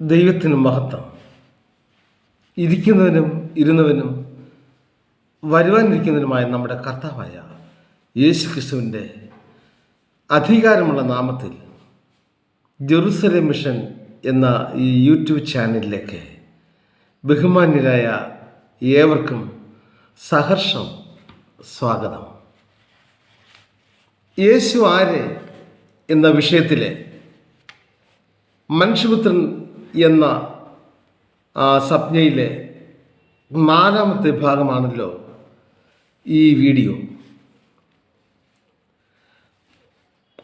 ദൈവത്തിന് മഹത്വം. ഇരിക്കുന്നവനും ഇരുന്നവനും വരുവാനിരിക്കുന്നതിനുമായ നമ്മുടെ കർത്താവായ യേശു ക്രിസ്തുവിന്റെ അധികാരമുള്ള നാമത്തിൽ ജെറുസലേം മിഷൻ എന്ന ഈ യൂട്യൂബ് ചാനലിലേക്ക് ബഹുമാന്യരായ ഏവർക്കും സഹർഷം സ്വാഗതം. യേശു ആര് എന്ന വിഷയത്തിലെ മനുഷ്യപുത്രൻ എന്ന സ്വപ്നയിലെ നാലാമത്തെ ഭാഗമാണല്ലോ ഈ വീഡിയോ.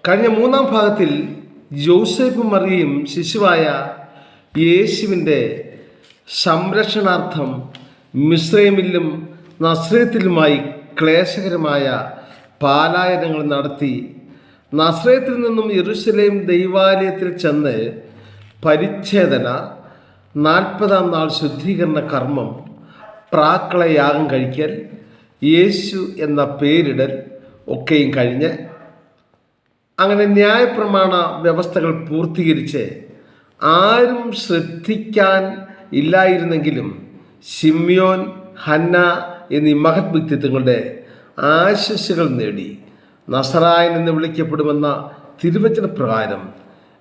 കഴിഞ്ഞ മൂന്നാം ഭാഗത്തിൽ ജോസഫും മറിയയും ശിശുവായ യേശുവിന്റെ സംരക്ഷണാർത്ഥം മിശ്രൈമിലും നസ്രയത്തിലുമായി ക്ലേശകരമായ പാലായനങ്ങൾ നടത്തി. നസ്രയത്തിൽ നിന്നും യെറുശലേം ദൈവാലയത്തിൽ ചെന്ന് പരിച്ഛേദന നാൽപ്പതാം നാൾ ശുദ്ധീകരണ കർമ്മം പ്രാക്കള യാഗം കഴിക്കൽ യേശു എന്ന പേരിടൽ ഒക്കെയും കഴിഞ്ഞ് അങ്ങനെ ന്യായപ്രമാണ വ്യവസ്ഥകൾ പൂർത്തീകരിച്ച് ആരും ശ്രദ്ധിക്കാൻ ഇല്ലായിരുന്നെങ്കിലും ഷിമ്യോൻ ഹന്ന എന്നീ മഹത് വ്യക്തിത്വങ്ങളുടെ ആശസ്സുകൾ നേടി. നസറായൻ എന്ന് വിളിക്കപ്പെടുമെന്ന തിരുവചന പ്രകാരം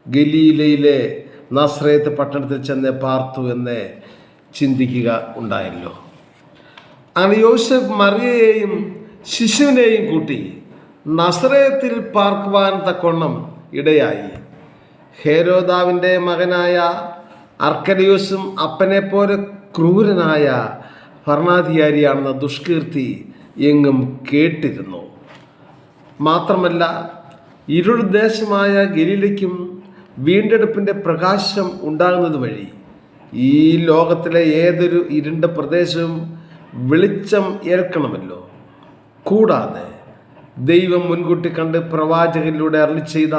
ഗലീലയിലെ നസ്രയത്ത് പട്ടണത്തിൽ ചെന്ന് പാർത്തു എന്ന് ചിന്തിക്കുക ഉണ്ടായല്ലോ. അങ്ങനെ യോസഫ് മറിയയെയും ശിശുവിനെയും കൂട്ടി നസ്രയത്തിൽ പാർക്കുവാൻ തക്കൊണ്ണം ഇടയായി. ഹേരോദാവിന്റെ മകനായ അർക്കലിയോസും അപ്പനെ പോലെ ക്രൂരനായ ഭരണാധികാരിയാണെന്ന ദുഷ്കീർത്തി എങ്ങും കേട്ടിരുന്നു. മാത്രമല്ല ഇരുൾ ദേശമായ ഗലീലയ്ക്കും വീണ്ടെടുപ്പിന്റെ പ്രകാശം ഉണ്ടാകുന്നത് വഴി ഈ ലോകത്തിലെ ഏതൊരു ഇരുണ്ട പ്രദേശവും വെളിച്ചം ഏൽക്കണമല്ലോ. കൂടാതെ ദൈവം മുൻകൂട്ടി കണ്ട് പ്രവാചകനിലൂടെ അരളി ചെയ്ത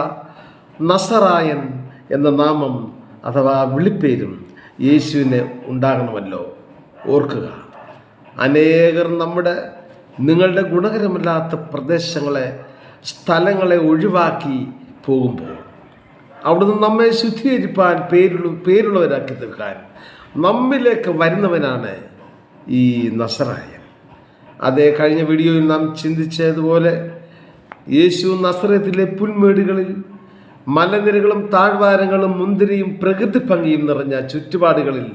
നസറായൻ എന്ന നാമം അഥവാ വിളിപ്പേരും യേശുവിന് ഉണ്ടാകണമല്ലോ. ഓർക്കുക അനേകർ നമ്മുടെ നിങ്ങളുടെ ഗുണകരമല്ലാത്ത പ്രദേശങ്ങളെ സ്ഥലങ്ങളെ ഒഴിവാക്കി പോകുമ്പോൾ അവിടുന്ന് നമ്മെ ശുദ്ധീകരിപ്പാൻ പേരുള്ള പേരുള്ളവരാക്കി തീർക്കാൻ നമ്മിലേക്ക് വരുന്നവനാണ് ഈ നസറായൻ. അതേ കഴിഞ്ഞ വീഡിയോയിൽ നാം ചിന്തിച്ചതുപോലെ യേശു നസറത്തിലെ പുൽമേടുകളിൽ മലനിരകളും താഴ്വാരങ്ങളും മുന്തിരിയും പ്രകൃതി ഭംഗിയും നിറഞ്ഞ ചുറ്റുപാടുകളിൽ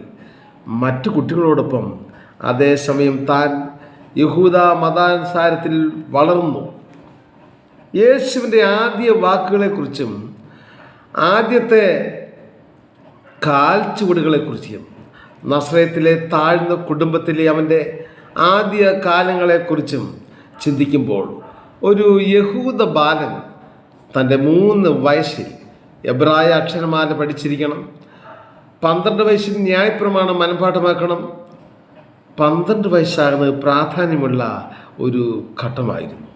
മറ്റു കുട്ടികളോടൊപ്പം അതേസമയം താൻ യഹൂദ മതാനുസാരത്തിൽ വളർന്നു. യേശുവിന്റെ ആദ്യ വാക്കുകളെക്കുറിച്ചും ആദ്യത്തെ കാൽ ചുവടുകളെക്കുറിച്ചും നസ്രയത്തിലെ താഴ്ന്ന കുടുംബത്തിലെ അവന്റെ ആദ്യ കാലങ്ങളെക്കുറിച്ചും ചിന്തിക്കുമ്പോൾ ഒരു യഹൂദ ബാലൻ തന്റെ മൂന്ന് വയസ്സിൽ എബ്രായ അക്ഷരമാല പഠിച്ചിരിക്കണം പന്ത്രണ്ട് വയസ്സിൽ ന്യായപ്രമാണം മനഃപാഠമാക്കണം പന്ത്രണ്ട് വയസ്സാകുന്നത് പ്രാധാന്യമുള്ള ഒരു ഘട്ടമായിരുന്നു.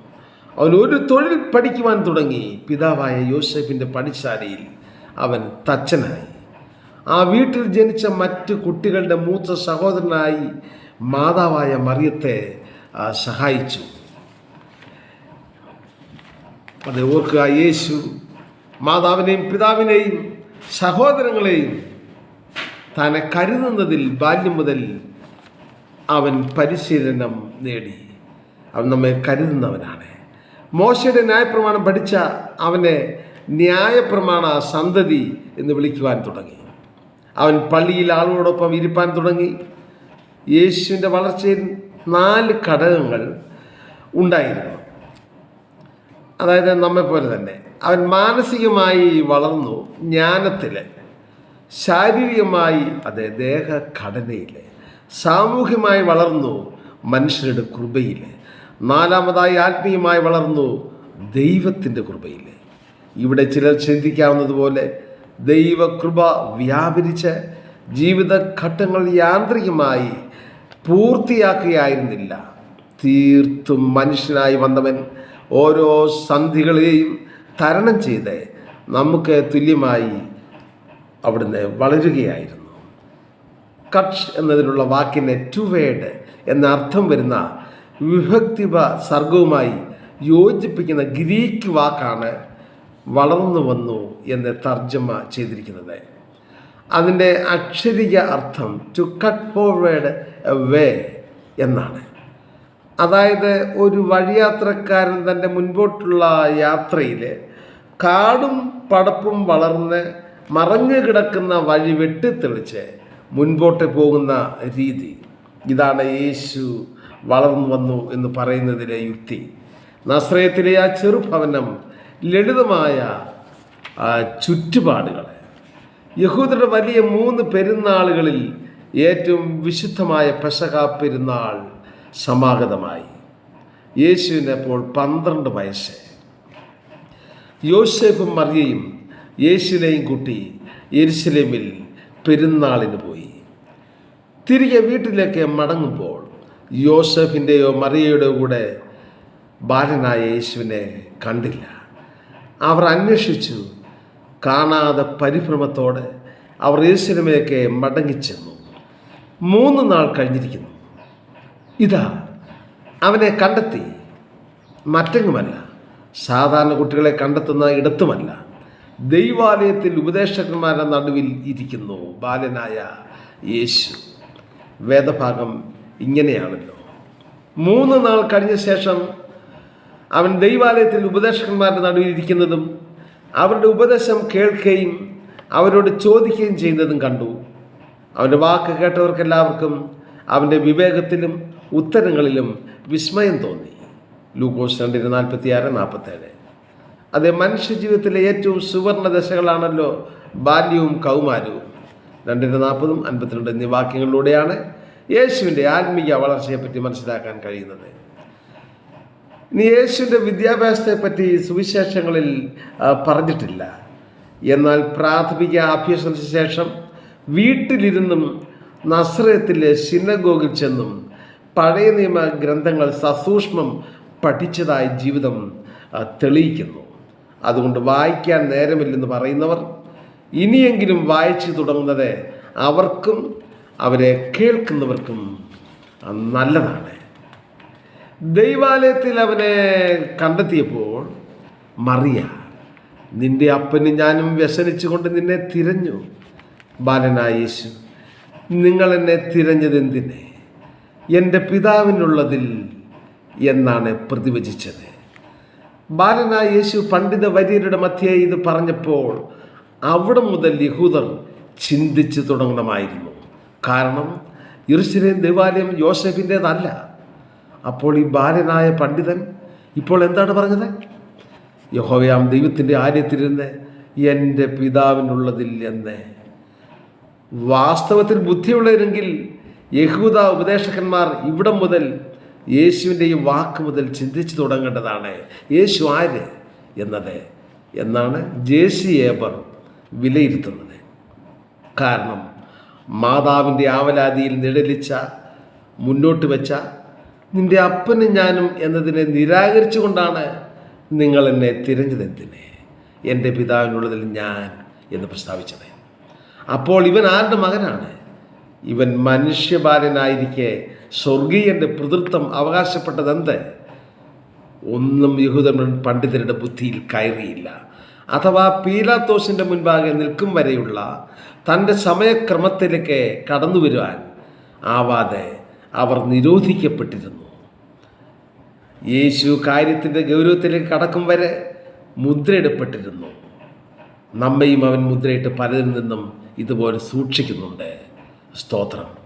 അവൻ ഒരു തൊഴിൽ പഠിക്കുവാൻ തുടങ്ങി. പിതാവായ യോസഫിന്റെ പണിശാലയിൽ അവൻ തച്ചനായി. ആ വീട്ടിൽ ജനിച്ച മറ്റ് കുട്ടികളുടെ മൂത്ത സഹോദരനായി മാതാവായ മറിയത്തെ സഹായിച്ചു. അത് ഓർക്കുക യേശു മാതാവിനെയും പിതാവിനെയും സഹോദരങ്ങളെയും തന്നെ കരുതുന്നതിൽ ബാല്യം മുതൽ അവൻ പരിശീലനം നേടി. അവൻ നമ്മെ കരുതുന്നവനാണ്. മോശയുടെ ന്യായപ്രമാണം പഠിച്ച അവനെ ന്യായപ്രമാണ സന്തതി എന്ന് വിളിക്കുവാൻ തുടങ്ങി. അവൻ പള്ളിയിൽ ആളുകളോടൊപ്പം ഇരിപ്പാൻ തുടങ്ങി. യേശുവിന്റെ വളർച്ചയിൽ നാല് ഘടകങ്ങൾ ഉണ്ടായിരുന്നു. അതായത് നമ്മെപ്പോലെ തന്നെ. അവൻ മാനസികമായി വളർന്നു ജ്ഞാനത്തിൽ ശാരീരികമായി അതെ ദേഹഘടനയിൽ സാമൂഹ്യമായി വളർന്നു മനുഷ്യരുടെ കൃപയിൽ നാലാമതായി ആത്മീയമായി വളർന്നു ദൈവത്തിന്റെ കൃപയിൽ ഇവിടെ ചിലർ ചിന്തിക്കാവുന്നതുപോലെ ദൈവകൃപ വ്യാപരിച്ച് ജീവിതഘട്ടങ്ങൾ യാന്ത്രികമായി പൂർത്തിയാക്കുകയായിരുന്നില്ല. തീർത്തും മനുഷ്യനായി വന്നവൻ ഓരോ സന്ധികളെയും തരണം ചെയ്ത് നമുക്ക് തുല്യമായി അവിടുന്ന് വളരുകയായിരുന്നു. കക്ഷ് എന്നതിനുള്ള വാക്കിന് ടുവേഡ് എന്ന അർത്ഥം വരുന്ന വിഭക്തിപ സർഗവുമായി യോജിപ്പിക്കുന്ന ഗ്രീക്ക് വാക്കാണ് വളർന്നു വന്നു എന്ന് തർജമ ചെയ്തിരിക്കുന്നത്. അതിന്റെ അക്ഷരിക അർത്ഥം to cut forward a way എന്നാണ്. അതായത് ഒരു വഴിയാത്രക്കാരൻ തന്റെ മുൻപോട്ടുള്ള യാത്രയിൽ കാടും പടപ്പും വളർന്ന് മറഞ്ഞു കിടക്കുന്ന വഴി വെട്ടിത്തെളിച്ച് മുൻപോട്ട് പോകുന്ന രീതി. ഇതാണ് യേശു വളർന്നു വന്നു എന്ന് പറയുന്നതിലെ യുക്തി. നസ്രയത്തിലെ ആ ചെറുഭവനം ലളിതമായ ചുറ്റുപാടുകൾ യഹൂദരുടെ വലിയ മൂന്ന് പെരുന്നാളുകളിൽ ഏറ്റവും വിശുദ്ധമായ പെസക പെരുന്നാൾ സമാഗതമായി. യേശുവിന് അപ്പോൾ പന്ത്രണ്ട് വയസ്സ്. യോസേഫും മറിയയും യേശുവിനെയും കൂട്ടി യെരുസലേമിൽ പെരുന്നാളിന് പോയി. തിരികെ വീട്ടിലേക്ക് മടങ്ങുമ്പോൾ യോസഫിന്റെയോ മറിയയുടെയോ കൂടെ ബാലനായ യേശുവിനെ കണ്ടില്ല. അവർ അന്വേഷിച്ചു. കാണാതെ പരിഭ്രമത്തോടെ അവർ യേശുവിലേക്ക് മടങ്ങിച്ചെന്നു മൂന്ന് നാൾ കഴിഞ്ഞിരിക്കുന്നു. ഇതാ അവനെ കണ്ടെത്തി. മറ്റെങ്ങുമല്ല. സാധാരണ കുട്ടികളെ കണ്ടെത്തുന്ന ഇടത്തുമല്ല. ദൈവാലയത്തിൽ ഉപദേശകന്മാരുടെ നടുവിൽ ഇരിക്കുന്നു ബാലനായ യേശു. വേദഭാഗം ഇങ്ങനെയാണല്ലോ. മൂന്ന് നാൾ കഴിഞ്ഞ ശേഷം അവൻ ദൈവാലയത്തിൽ ഉപദേശകന്മാരുടെ നടുവിൽ ഇരിക്കുന്നതും അവരുടെ ഉപദേശം കേൾക്കുകയും അവരോട് ചോദിക്കുകയും ചെയ്യുന്നതും കണ്ടു. അവന്റെ വാക്ക് കേട്ടവർക്കെല്ലാവർക്കും അവന്റെ വിവേകത്തിലും ഉത്തരങ്ങളിലും വിസ്മയം തോന്നി. ലൂക്കോസ് രണ്ടിന് നാൽപ്പത്തി ആറ് നാൽപ്പത്തേഴ്. അതെ മനുഷ്യജീവിതത്തിലെ ഏറ്റവും സുവർണ ദശകളാണല്ലോ ബാല്യവും കൗമാരവും. രണ്ടിന് നാൽപ്പതും അൻപത്തിരണ്ട് എന്നീ വാക്യങ്ങളിലൂടെയാണ് യേശുവിന്റെ ആത്മീയ വളർച്ചയെപ്പറ്റി മനസ്സിലാക്കാൻ കഴിയുന്നത്. ഇനി യേശുവിന്റെ വിദ്യാഭ്യാസത്തെപ്പറ്റി സുവിശേഷങ്ങളിൽ പറഞ്ഞിട്ടില്ല. എന്നാൽ പ്രാഥമിക അഭ്യസനത്തിന് ശേഷം വീട്ടിലിരുന്നും നസ്രയത്തിലെ സിനഗോഗിൽ ചെന്നും പഴയ നിയമ ഗ്രന്ഥങ്ങൾ സസൂക്ഷ്മം പഠിച്ചതായി ജീവിതം തെളിയിക്കുന്നു. അതുകൊണ്ട് വായിക്കാൻ നേരമില്ലെന്ന് പറയുന്നവർ ഇനിയെങ്കിലും വായിച്ചു തുടങ്ങുന്നത് അവർക്കും അവരെ കേൾക്കുന്നവർക്കും നല്ലതാണ്. ദൈവാലയത്തിൽ അവനെ കണ്ടെത്തിയപ്പോൾ മറിയ നിന്റെ അപ്പനും ഞാനും വ്യസനിച്ചുകൊണ്ട് നിന്നെ തിരഞ്ഞു. ബാലനായ യേശു നിങ്ങൾ എന്നെ തിരഞ്ഞതെന്തിനെ? എന്റെ പിതാവിനുള്ളതിൽ എന്നാണ് പ്രതിവചിച്ചത്. ബാലനായ യേശു പണ്ഡിത വര്യരുടെ മധ്യേ ഇത് പറഞ്ഞപ്പോൾ അവിടെ മുതൽ യഹൂദർ ചിന്തിച്ചു തുടങ്ങണമായിരുന്നു. കാരണം യെരൂശലേം ദേവാലയം യോസഫിന്റേതല്ല. അപ്പോൾ ഈ ബാലനായ പണ്ഡിതൻ ഇപ്പോൾ എന്താണ് പറഞ്ഞത്? യഹോവയാം ദൈവത്തിന്റെ ആര്യത്തിലിരുന്ന് എന്റെ പിതാവിനുള്ളതിൽ എന്ന് വാസ്തവത്തിൽ ബുദ്ധിയുള്ളവരെങ്കിൽ യഹൂദ ഉപദേശകന്മാർ ഇവിടം മുതൽ യേശുവിന്റെ ഈ വാക്ക് മുതൽ ചിന്തിച്ചു തുടങ്ങേണ്ടതാണ്. യേശു ആര് എന്നത്? എന്നാണ് ജേസി ഏബർ വിലയിരുത്തുന്നത്. കാരണം മാതാവിന്റെ ആവലാതിയിൽ നിഴലിച്ച മുന്നോട്ട് വെച്ച നിന്റെ അപ്പനും ഞാനും എന്നതിനെ നിരാകരിച്ചുകൊണ്ടാണ് നിങ്ങൾ എന്നെ തിരഞ്ഞതെന്തിനെ എന്റെ പിതാവിനുള്ളതിൽ ഞാൻ എന്ന് പ്രസ്താവിച്ചത്. അപ്പോൾ ഇവൻ ആരുടെ മകനാണ്? ഇവൻ മനുഷ്യബാലനായിരിക്കെ സ്വർഗീയന്റെ പിതൃത്വം അവകാശപ്പെട്ടതെന്ത്? ഒന്നും യഹൂദൻ പണ്ഡിതരുടെ ബുദ്ധിയിൽ കയറിയില്ല. അഥവാ പീലാത്തോസിന്റെ മുൻപാകെ നിൽക്കും വരെയുള്ള തന്റെ സമയക്രമത്തിലേക്ക് കടന്നു വരുവാൻ ആവാതെ അവർ നിരോധിക്കപ്പെട്ടിരുന്നു. യേശു കാര്യത്തിന്റെ ഗൗരവത്തിലേക്ക് കടക്കും വരെ മുദ്രയിടപ്പെട്ടിരുന്നു. നമ്മയും അവൻ മുദ്രയിട്ട് പലരിൽ നിന്നും ഇതുപോലെ സൂക്ഷിക്കുന്നുണ്ട്. സ്തോത്രം.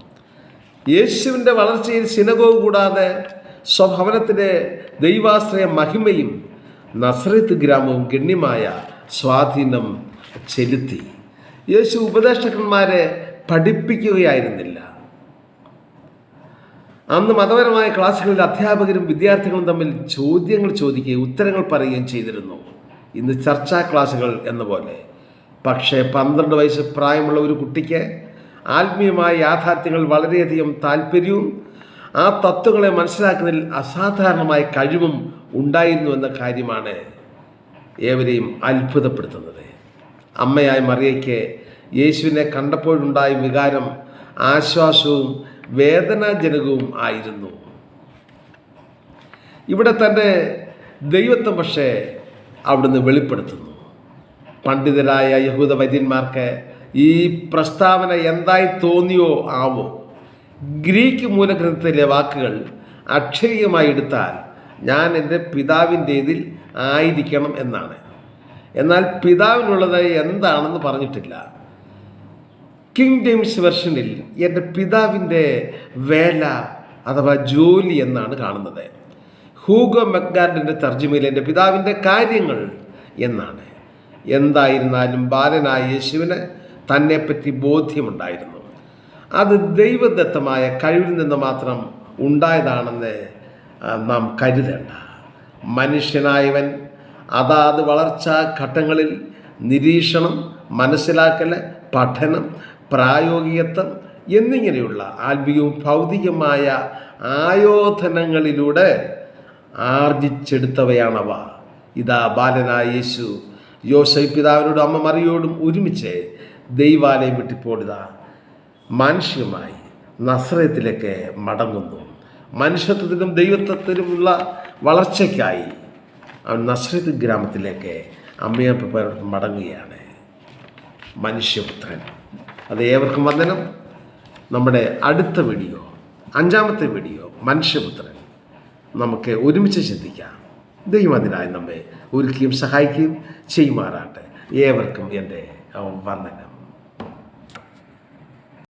യേശുവിന്റെ വളർച്ചയിൽ സിനഗോവ് കൂടാതെ സ്വഭവനത്തിലെ ദൈവാശ്രയ മഹിമയും നസ്രത്ത് ഗ്രാമവും ഗണ്യമായ സ്വാധീനം ചെലുത്തി. യേശു ഉപദേഷ്ടകന്മാരെ പഠിപ്പിക്കുകയായിരുന്നില്ല. അന്ന് മതപരമായ ക്ലാസ്സുകളിൽ അധ്യാപകരും വിദ്യാർത്ഥികളും തമ്മിൽ ചോദ്യങ്ങൾ ചോദിക്കുകയും ഉത്തരങ്ങൾ പറയുകയും ചെയ്തിരുന്നു. ഇന്ന് ചർച്ചാ ക്ലാസ്സുകൾ എന്ന പോലെ. പക്ഷേ പന്ത്രണ്ട് വയസ്സ് പ്രായമുള്ള ഒരു കുട്ടിക്ക് ആത്മീയമായ യാഥാർത്ഥ്യങ്ങൾ വളരെയധികം താല്പര്യവും ആ തത്വങ്ങളെ മനസ്സിലാക്കുന്നതിൽ അസാധാരണമായ കഴിവും ഉണ്ടായിരുന്നു എന്ന കാര്യമാണ് ഏവരെയും അത്ഭുതപ്പെടുത്തുന്നത്. അമ്മയായ മറിയയ്ക്ക് യേശുവിനെ കണ്ടപ്പോഴുണ്ടായ വികാരം ആശ്വാസവും വേദനാജനകവും ആയിരുന്നു. ഇവിടെ തന്റെ ദൈവത്വം പക്ഷേ അവിടുന്ന് വെളിപ്പെടുത്തുന്നു. പണ്ഡിതരായ യഹൂദ വൈദ്യന്മാർക്ക് ഈ പ്രസ്താവന എന്തായി തോന്നിയോ ആവോ? ഗ്രീക്ക് മൂലഗ്രന്ഥത്തിലെ വാക്കുകൾ അക്ഷരീയമായി എടുത്താൽ ഞാൻ എന്റെ പിതാവിന്റേതിൽ ആയിരിക്കണം എന്നാണ്. എന്നാൽ പിതാവിനുള്ളത് എന്താണെന്ന് പറഞ്ഞിട്ടില്ല. കിങ് ജെയിംസ് വെർഷനിൽ എന്റെ പിതാവിന്റെ വേല അഥവാ ജോലി എന്നാണ് കാണുന്നത്. ഹൂഗോ മെക്ഗാർഡിന്റെ തർജിമയിൽ എന്റെ പിതാവിന്റെ കാര്യങ്ങൾ എന്നാണ്. എന്തായിരുന്നാലും ബാലനായ യേശുവിന് തന്നെപ്പറ്റി ബോധ്യമുണ്ടായിരുന്നു. അത് ദൈവദത്തമായ കഴിവിൽ നിന്ന് മാത്രം ഉണ്ടായതാണെന്ന് നാം കരുതേണ്ട. മനുഷ്യനായവൻ. അതാത് വളർച്ചാ ഘട്ടങ്ങളിൽ നിരീക്ഷണം മനസ്സിലാക്കൽ പഠനം പ്രായോഗികത്വം എന്നിങ്ങനെയുള്ള ആത്മീയവും ഭൗതികമായ ആയോധനങ്ങളിലൂടെ ആർജിച്ചെടുത്തവയാണവ. ഇതാ ബാലനായ യേശു. യോശൈ പിതാവിനോടും അമ്മ മറിയോടും ഒരുമിച്ച് ദൈവാലയം വിട്ടിപ്പോടുക മാനുഷികമായി നസ്രയത്തിലേക്ക് മടങ്ങുന്നു. മനുഷ്യത്വത്തിനും ദൈവത്വത്തിനുമുള്ള വളർച്ചയ്ക്കായി അവൻ നസ്രത്ത് ഗ്രാമത്തിലേക്ക് അമ്മയപ്പ മടങ്ങുകയാണ് മനുഷ്യപുത്രൻ. അത് ഏവർക്കും വന്ദനം. നമ്മുടെ അടുത്ത വീഡിയോ അഞ്ചാമത്തെ വീഡിയോ മനുഷ്യപുത്രൻ. നമുക്ക് ഒരുമിച്ച് ചിന്തിക്കാം. ദൈവം അതിനായി നമ്മെ ഒരുക്കുകയും സഹായിക്കുകയും ചെയ്യുമാറാട്ടെ ഏവർക്കും എന്റെ വന്ദനം.